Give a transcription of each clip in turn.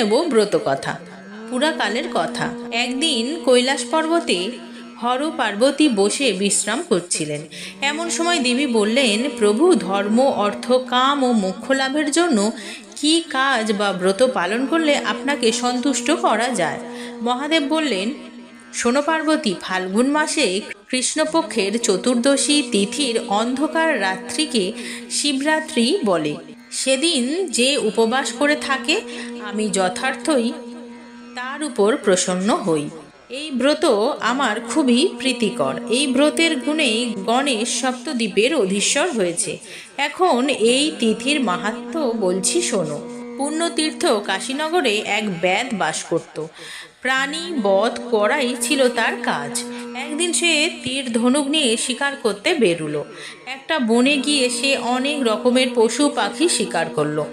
নেব ব্রত কথা, পুরাকালের কথা। একদিন কৈলাস পর্বতে হর পার্বতী বসে বিশ্রাম করছিলেন। এমন সময় দেবী বললেন, প্রভু, ধর্ম, অর্থ, কাম ও মোক্ষ লাভের জন্য কি কাজ বা ব্রত পালন করলে আপনাকে সন্তুষ্ট করা যায়? মহাদেব বললেন, শোনো পার্বতী, ফাল্গুন মাসে কৃষ্ণপক্ষের চতুর্দশী তিথির অন্ধকার রাত্রিকে শিবরাত্রি বলে। সেদিন যে উপবাস করে থাকে আমি যথার্থই তার উপর প্রসন্ন হই। এই ব্রত আমার খুবই প্রীতিকর। এই ব্রতের গুণেই গণেশ সপ্তদ্বীপের অধীশ্বর হয়েছে। এখন এই তিথির মাহাত্ম্য বলছি শোনো। পূর্ণতীর্থ কাশীনগরে এক ব্যাদ বাস করত। প্রাণী, বধ করাই ছিল তার কাজ। একদিন সে তীর ধনুক নিয়ে শিকার করতে বেরুলো। একটা বনে গিয়ে সে অনেক রকমের পশু পাখি শিকার করল।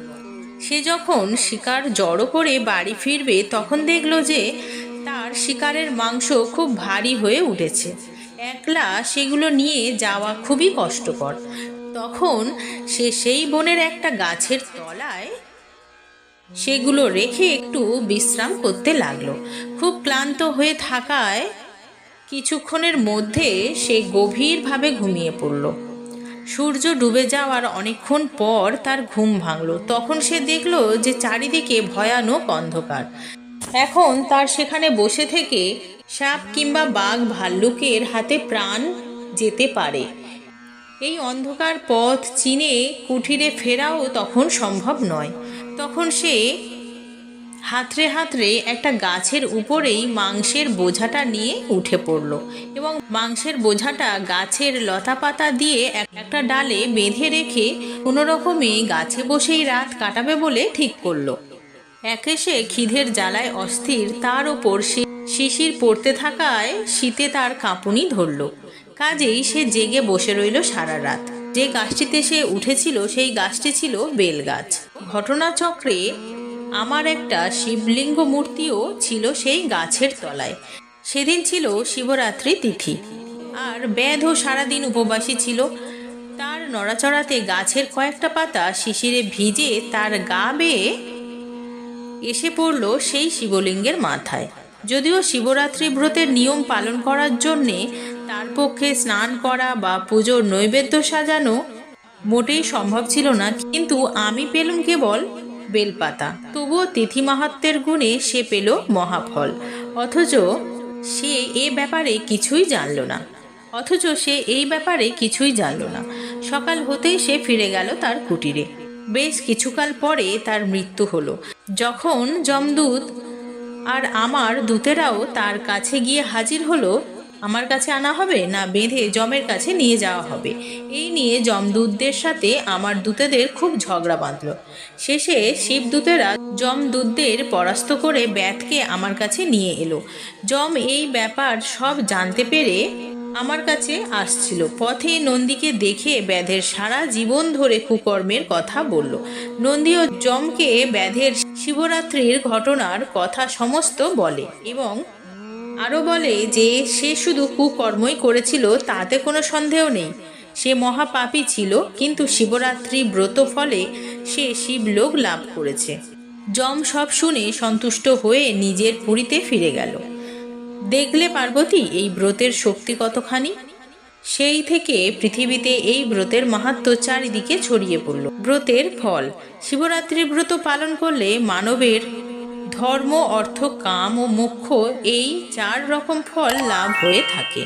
সে যখন শিকার জড়ো করে বাড়ি ফিরবে, তখন দেখল যে তার শিকারের মাংস খুব ভারী হয়ে উঠেছে। একলা সেগুলো নিয়ে যাওয়া খুবই কষ্টকর। তখন সে সেই বনের একটা গাছের তলায় সেগুলো রেখে একটু বিশ্রাম করতে লাগল। খুব ক্লান্ত হয়ে থাকায় কিছুক্ষণের মধ্যে সে গভীরভাবে ঘুমিয়ে পড়ল। সূর্য ডুবে যাওয়ার অনেকক্ষণ পর তার ঘুম ভাঙল। তখন সে দেখল যে চারিদিকে ভয়ানক অন্ধকার। এখন তার সেখানে বসে থেকে সাপ কিংবা বাঘ ভাল্লুকের হাতে প্রাণ যেতে পারে। এই অন্ধকার পথ চিনে কুঠিরে ফেরাও তখন সম্ভব নয়। তখন সে হাতড়ে হাতড়ে একটা গাছের উপরেই মাংসের বোঝাটা নিয়ে উঠে পড়ল এবং মাংসের বোঝাটা গাছের লতাপাতা দিয়ে একটা ডালে বেঁধে রেখে কোনো রকমে গাছে বসেই রাত কাটাবে বলে ঠিক করল। একে সে খিদের জ্বালায় অস্থির, তার ওপর শিশির পড়তে থাকায় শীতে তার কাঁপুনি ধরল। কাজেই সে জেগে বসে রইল সারা রাত। যে গাছটিতে সে উঠেছিল, সেই গাছটি ছিল বেল গাছ। ঘটনাচক্রে আমার একটা শিবলিঙ্গ মূর্তিও ছিল সেই গাছের তলায়। সেদিন ছিল শিবরাত্রি তিথি। আর ব্যাধও সারাদিন উপবাসী ছিল। তার নড়াচড়াতে গাছের কয়েকটা পাতা শিশিরে ভিজে তার গা বেয়ে এসে পড়ল সেই শিবলিঙ্গের মাথায়। যদিও শিবরাত্রি ব্রতের নিয়ম পালন করার জন্যে তার পক্ষে স্নান করা বা পুজোর নৈবেদ্য সাজানো মোটেই সম্ভব ছিল না। কিন্তু আমি পেলুম কেবল বেলপাতা। তবুও তিথি মাহাত্মের গুণে সে পেল মহাফল। অথচ সে এ ব্যাপারে কিছুই জানল না। অথচ সে এই ব্যাপারে কিছুই জানল না। সকাল হতেই সে ফিরে গেল তার কুটিরে। বেশ কিছুকাল পরে তার মৃত্যু হলো। যখন যমদূত আর আমার দূতেরাও তার কাছে গিয়ে হাজির হলো আমার কাছে আনা হবে না বেঁধে জমের কাছে নিয়ে যাওয়া হবে? এই নিয়ে যমদূতদের সাথে আমার দূতেদের খুব ঝগড়া বাঁধল। শেষে শিবদূতেরা যমদূতদের পরাস্ত করে ব্যাধকে আমার কাছে নিয়ে এলো। যম এই ব্যাপার সব জানতে পেরে আমার কাছে আসছিল। পথে নন্দীকে দেখে ব্যাধের সারা জীবন ধরে কুকর্মের কথা বলল। নন্দী ও যমকে ব্যাধের শিবরাত্রির ঘটনার কথা সমস্ত বলে এবং আরও বলে যে, সে শুধু কুকর্মই করেছিল, তাতে কোনো সন্দেহ নেই। সে মহাপাপী ছিল, কিন্তু শিবরাত্রি ব্রত ফলে সে শিবলোক লাভ করেছে। যম সব শুনে সন্তুষ্ট হয়ে নিজের পুরীতে ফিরে গেল। দেখলে পার্বতী, এই ব্রতের শক্তি কতখানি? সেই থেকে পৃথিবীতে এই ব্রতের মাহাত্ম্য চারিদিকে ছড়িয়ে পড়ল। ব্রতের ফল শিবরাত্রি ব্রত পালন করলে মানবের ধর্ম অর্থ কাম ও মোক্ষ এই চার রকম ফল লাভ হয়ে থাকে।